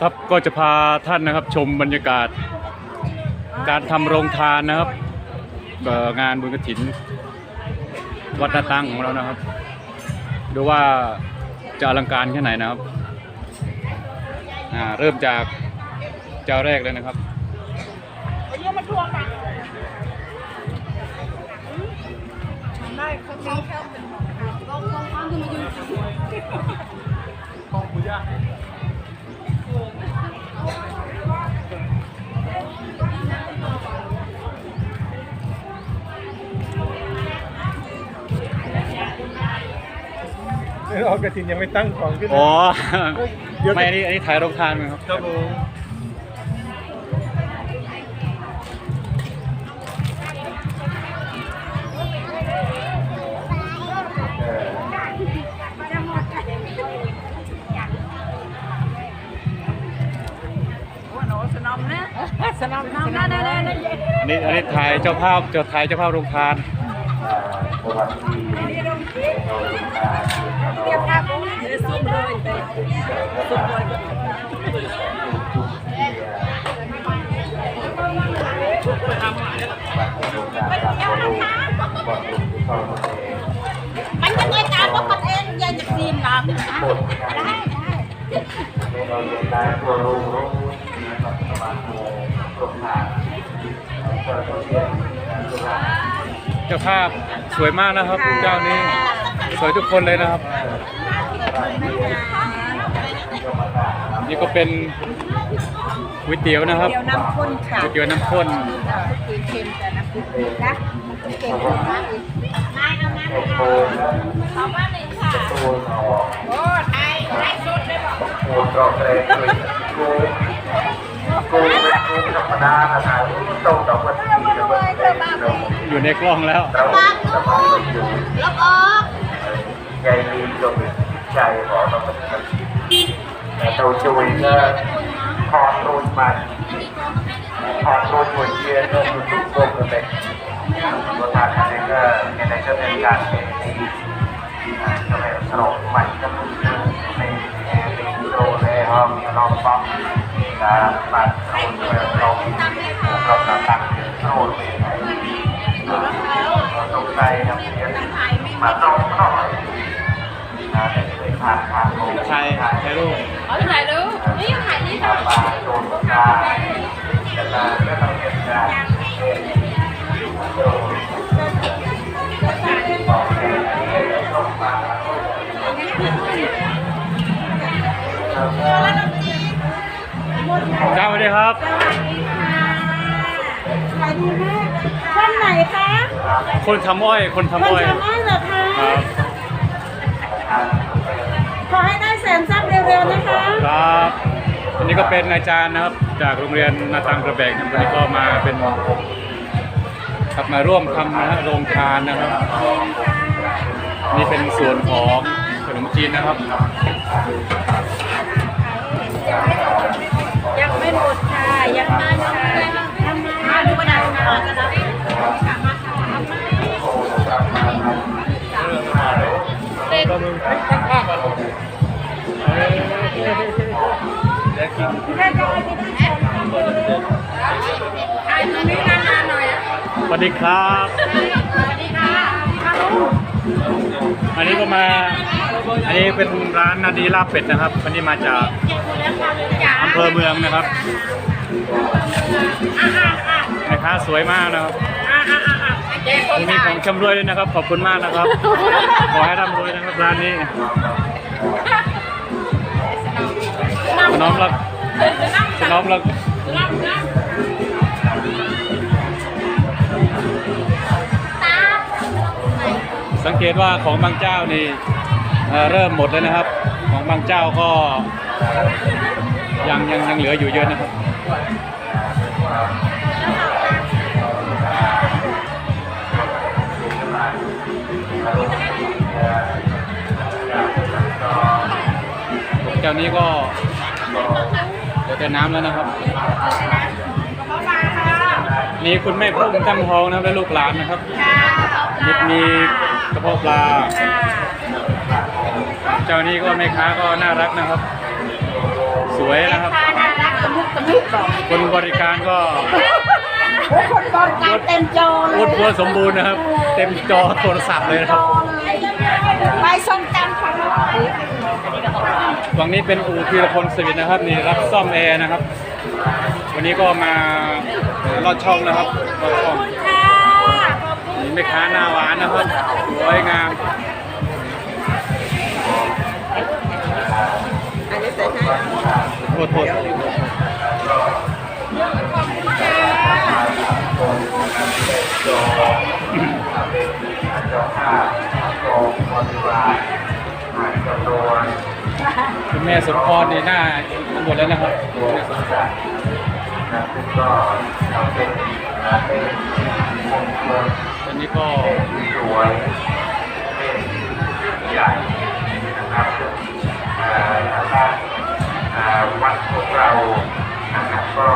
ครับก็จะพาท่านนะครับชมบรรยากาศ การทำโรงทานนะครับเอ่องานบุญกฐิน วัดนาตังของเรานะครับดูว่าจะอลังการแค่ไหนนะครับอ่าเริ่มจากเจ้าแรกเลยนะครับเยอะมาทวงนะได้เขา เขาแค่เป็นลองลองฟังขึ้นมายืนออกกระถินยังไม่ตั้งของขึ้นอ๋อเดี๋ยวไม่อันนี้อันนี้ถ่ายโรงทานไหมครับ ครับผมว่าหนูสนอมนะสนอมสนอมนะนะนะนะอันนี้อันนี้ถ่ายเจ้าภาพเจ้าถ่ายเจ้าภาพโรงทาน เรียบภาพผมเดี๋ยวซุ่มเลยไปซุ่มเลยมันจะเงินการว่าคนเองยังจะซีมน้ำได้ได้เจ้าภาพสวยมากนะครับเจ้านี้ สวยทุกคนเลยนะครับ นี่ก็เป็นก๋วยเตี๋ยวนะครับเดี๋ยวน้ำข้นค่ะก๋วยเตี๋ยวน้ำข้นคือเค็มแต่น้ำข้นนะเค็มมากเลยนายเอาน้ำเอาเอามาหนึ่งค่ะโอ้ไทยไทยสุดเลยบอกโอ้ดอกเลยกูกูเป็นกูธรรมดานะฮะต้องดอกวันที่แล้วก็เรา อยู่ในกล้องแล้วเราเราอยู่ลบออกใหญ่ดีจนใจของเราเป็นแต่เราจุยก็ถอรูนมาถอรูนหัวเชียร์ก็คือทุกคนเลยตัวทานนี้ก็ในก็เป็นการเป็นที่ทำให้สลบใหม่ก็คือในในโดในห้องนอนป๊อปการบัตรเราเราเราตัดโดนตก ใจครับมาตรงหน่อยนะได้เลยผ่านผ่านลงถ่ายถ่ายรูปเอถ่ายรูปนี่ถ่ายนี่มาปโดนกาจะมาก็ต้องเก็บการโดนเจ้าสวัสดีครับขายดีมากค นไหนคะคนทำอ้อย คนคนทำอ้อย ทำอ้อยเหรอคะครับ ขอให้ได้แสนซับเร็วๆนะคะครับ อันนี้ก็เป็นอาจารย์นะครับ จากโรงเรียนนาตังกระแบกนะครับวันนี้ก็มาเป็นครับมาร่วมทำนะฮะโรงทานนะครับ นี่เป็นส่วนของขนมจีนนะครับ สวัสดีครับ สวัสดีค่ะฮัลโหลอันนี้ก็มา อันนี้เป็นร้านนาดีลาบเป็ดนะครับ วันนี้มาจากเก็บหมดแล้วค่ะจ๋าอำเภอเมืองนะครับอะอะอะแม่ค้าสวยมากนะครับอะอะอะอะเจ๊ควันนนี้ถ่าขอยงชำรวยด้วยนะครับ ขอบคุณมากนะครับ ขอให้ร่ำรวยนะครับร้านนี้ น้อมรับน้อมรับ สังเกตว่าของบางเจ้านี่เริ่มหมดแล้วนะครับ ของบางเจ้าก็ยังยังยังเหลืออยู่เยอะนะครับเจ้านี้ก็เดี๋ยวแต่น้ำแล้วนะครับ นี่คุณแม่พุ่มตั้งทองนะครับและลูกหลานนะครับมีมีะเพาะปลา เจ้านี้ก็แม่ค้าก็น่ารักนะครับ สวยนะครับค่ะพี่บอกคนบริการก็โอ้คนบริการเต็มจอเลอ้วนยท้วนสมบูรณ์นะครับ เต็มจอโทรศัพท์เลยนะครับ ไปส่งกันค่ะฝั่งนี้เป็นอู่พีรพลสวิทนะครับนี่รับซ่อมแอร์นะครับ วันนี้ก็มาลอดช่องนะครับลอดช่องนี่ แม่ค้าหน้าหวานนะครับสวยงามอันนี้ใส่ให้โทษโทษคุณแม่สมพรในหน้าหมดแล้วนะครับคุณแม่สมพรซึ่งก็เราเป็นเป็นมงคล อนนี้ก็สวยเป็นใหญ่นะครับเอ่อทางด้านเอ่อวัดของเรานะครับก็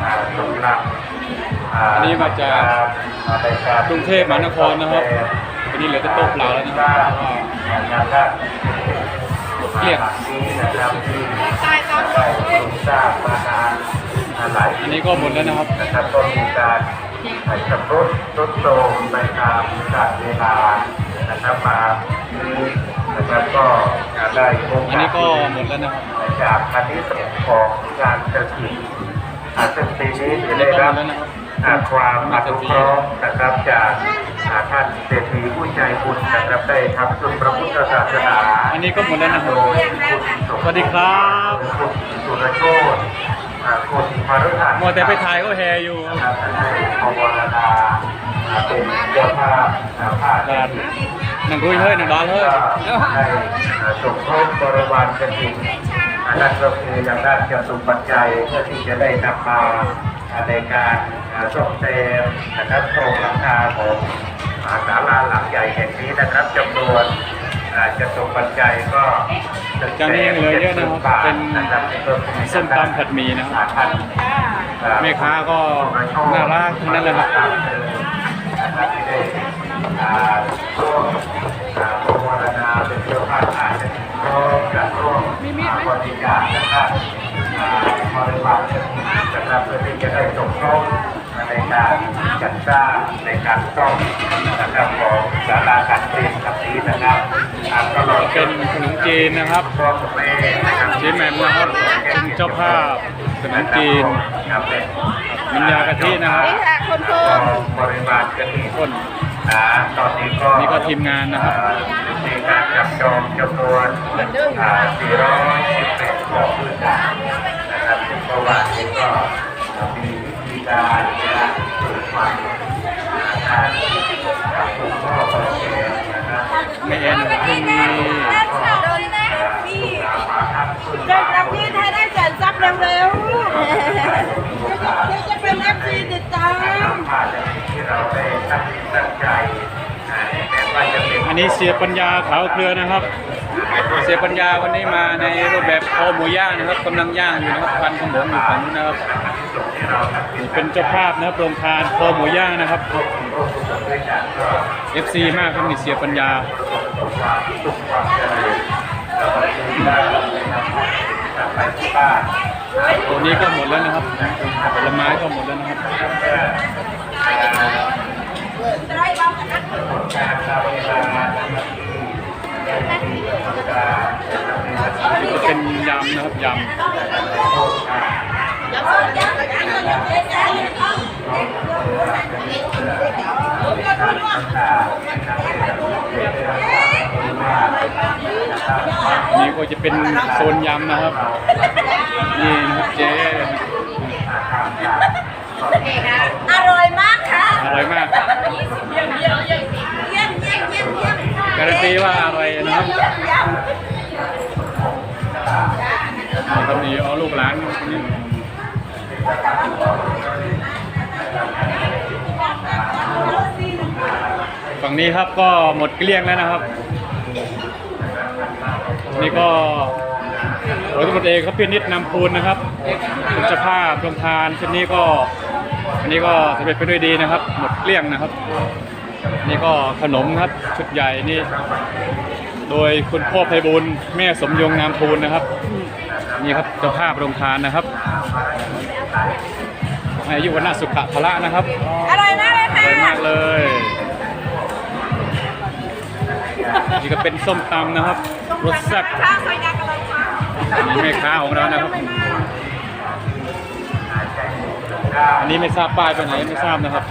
เอ่อกำลังเอ่ออันนี้มาจากในการกรุงเทพมหานครนะครับวันนี้เหลือแต่โต๊ะเปล่าแล้วนะครับเพราะว่างานด้านเกลี้ยงนี้นะครับที่ได้ถูกสร้างมานานหลายอันนี้ก็หมดแล้วนะครับนะครับก็มีการ ชำรุดทรุดโทรมไปตามกาลเวลานะครับมานี้อนะครับก็ได้พบอันนี้ก็หมดแล้วนะครับจากคันนี้สงของงานกระถิ่นอาซึ่งปีนี้จะได้รับความอนุเคราะห์นะครับจากท่านเศรษฐีผู้ใจบุญนะครับได้ทำสุนพระพุทธศาสนาอันนี้ก็หมดแล้วนะครับสวัสดีครับคุณสุรโชต มารุหันมัวแต่ไปถ่ายก็แฮอยู่นะครับท่านได้ภาวนาอ่าเป็นเจ้าภาพอ่าภาพการหนังรุยเฮ้ยหนังร้อนเฮ้ยได้สมทบบริวารกฐินอันนั้นก็คือทางด้านจตุปัจจัยเพื่อที่จะได้นำมาในการส่งเสริมนะครับโครงหลังคาของศาลาหลังใหญ่แห่งนี้นะครับจำนวน จตุปัจจัยก็จานนี้ยังเหลือเยอะนะครับ เป็นส้มตำผัดหมี่นะครับแม่ค้าก็น่ารักทั้งนั้นเลยครับนะครับที่ได้อ่าร่วมอ่าภาวนาเป็นเจ้าภาพอาจจะร่วมกับร่วมอ่าบริจาคนะครับอ่าบริวารนะครับเพื่อที่จะได้สมทบในการจัดสร้างในการซ่อม นะครับของศาลาการเรียนกับนี้นะครับอ่าตลอดเป็นขนมจีนนะครับพ่อกับแม่นะครับเจ๊แหม่มนะครับเป็นเจ้าภาพขนมจีนครับเป็นน้ำยากะทินะครับนี่ค่ะคนโทบริวารกฐิคนตอนนี้ก็นี่ก็ทีมงานนะครับมีการจับจองจำนวน418กล่องด้วยกันนะครับซึ่งประวัตินี้ก็มีวิธีการนะครับฝึกฝังการปลูกข้อประเสียนะครับไม่ เอ็นที่มีเดินรับพี่ให้ได้แสนซับเร็วๆจะเป็นเอฟซีติดตามจีดิตตังอันนี้เสียปัญญาขาวเครือนะครับ เสียปัญญาวันนี้มาในรูปแบบคอหมูย่างนะครับกำลังย่างอยู่นะครับควันขโมงอยู่ฝั่งนู้นนะครับ เป็นเจ้าภาพนะครับโรงทานคอหมูย่างนะครับ FC มากครับนี่เสียปัญญาตัวนี้ก็หมดแล้วนะครับผลไม้ก็หมดแล้วนะครับเป็นยำนะครับยำ นี่ก็จะเป็นโซนยำนะครับ นี่นะครับเจ๊อร่อยมากค่ะ อร่อยมากเยี่ยมเยี่ยมเยี่ยมเยี่ยมเยี่ยมเยี่ยมเยี่ยมการันตีว่าอร่อยนะครับนี่ครับนี่เอาลูกหลานนี่ ฝั่งนี้ครับก็หมดเกลี้ยงแล้วนะครับ นี่ก็ร้อยตำรวจเอกครับพี่นิดนำพูนนะครับเป็นเจ้าภาพโรงทานชุดนี้ก็อันนี้ก็สำเร็จไปด้วยดีนะครับ หมดเกลี้ยงนะครับ นี่ก็ขนมครับชุดใหญ่นี่ โดยคุณพ่อไพบุญแม่สมยงนามพูนนะครับ นี่ครับเจ้าภาพโรงทานนะครับขอให้อายุวันนาสุขะพละนะครับ อร่อยมากเลยอค่ะร่อยมากเลย นี่ก็เป็นส้มตำนะครับรสแซ่บข้าวซอยดากระลงค่ะนี่แม่ค้าของเรานะครับ อันนี้ไม่ทราบป้ายไปไหนไม่ทราบนะครับ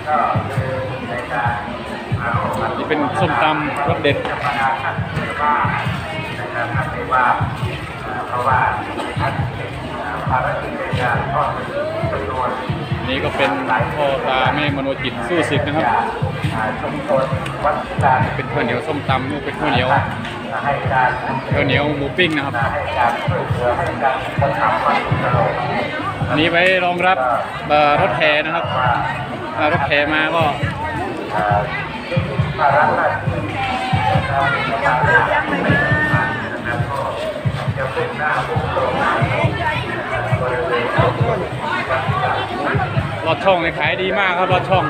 นี่เป็นส้มตำรสเด็ดอันนี้ก็เป็นพ่อตาแม่มโนจิตสู้ศึกนะครับ เป็นข้าวเหนียวส้มตำนู่นเป็นข้าวเหนียวข้าวเหนียวหมูปิ้งนะครับอันนี้ไว้รองรับรถแห่นะครับรถแห่มาก็ภาระหน้าที่จะเป็นหน้าบุคคลบริเวณร อดช่องในขายดีมากครับลอดช่อง